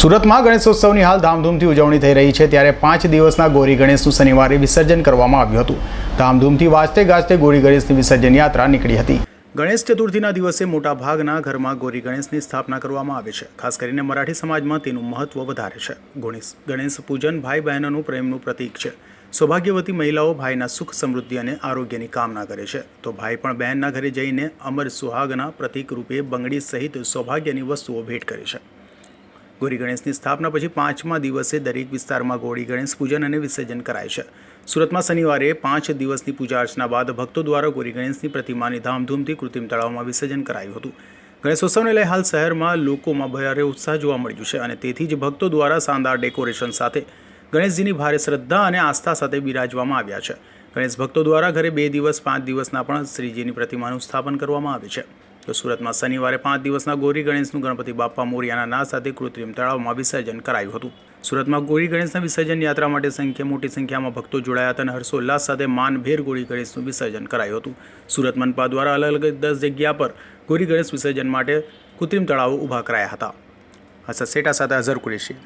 સુરતમાં ગણેશોત્સવની હાલ ધામધૂમથી ઉજવણી થઈ રહી છે ત્યારે પાંચ દિવસના ગોરી ગણેશનું શનિવારે વિસર્જન કરવામાં આવ્યું હતું. ધામધૂમથી વાજતે ગાજતે ગોરી ગણેશની વિસર્જન યાત્રા નીકળી હતી. ગણેશ ચતુર્થીના દિવસે મોટા ભાગના ઘરમાં ગોરી ગણેશની સ્થાપના કરવામાં આવે છે. ખાસ કરીને મરાઠી સમાજમાં તેનું મહત્વ વધારે છે. ગણેશ ગણેશ પૂજન ભાઈ બહેનોનું પ્રેમનું પ્રતીક છે. સૌભાગ્યવતી મહિલાઓ ભાઈના સુખ, સમૃદ્ધિ અને આરોગ્યની કામના કરે છે. તો ભાઈ પણ બહેનના ઘરે જઈને અમર સુહાગના પ્રતીક રૂપે બંગડી સહિત સૌભાગ્યની વસ્તુઓ ભેટ કરે છે. ગૌરી ગણેશની સ્થાપના પછી પાંચમા દિવસે દરેક વિસ્તારમાં ગૌરી ગણેશ પૂજન અને વિસર્જન કરાય છે. સુરતમાં શનિવારે પાંચ દિવસની પૂજા અર્ચના બાદ ભક્તો દ્વારા ગૌરી ગણેશની પ્રતિમાની ધામધૂમથી કૃત્રિમ તળાવમાં વિસર્જન કરાયું હતું. ગણેશોત્સવને લઈ હાલ શહેરમાં લોકોમાં ભારે ઉત્સાહ જોવા મળ્યું છે અને તેથી જ ભક્તો દ્વારા શાનદાર ડેકોરેશન સાથે ગણેશજીની ભારે શ્રદ્ધા અને આસ્થા સાથે બિરાજવામાં આવ્યા છે. ગણેશ ભક્તો દ્વારા ઘરે બે દિવસ, પાંચ દિવસના પણ શ્રીજીની પ્રતિમાનું સ્થાપન કરવામાં આવે છે. તો સુરતમાં શનિવારે પાંચ દિવસના ગોરી ગણેશનું ગણપતિ બાપ્પા મોરિયાના ના સાથે કૃત્રિમ તળાવમાં વિસર્જન કરાયું હતું. સુરતમાં ગોરી ગણેશના વિસર્જન યાત્રા માટે સંખ્યા મોટી સંખ્યામાં ભક્તો જોડાયા હતા અને હર્ષોલ્લાસ સાથે માનભેર ગોરી ગણેશનું વિસર્જન કરાયું હતું. સુરત મનપા દ્વારા અલગ અલગ દસ જગ્યા પર ગોરી ગણેશ વિસર્જન માટે કૃત્રિમ તળાવો ઊભા કરાયા હતા. અસર સેટા સાથે અઝર કુરેશી.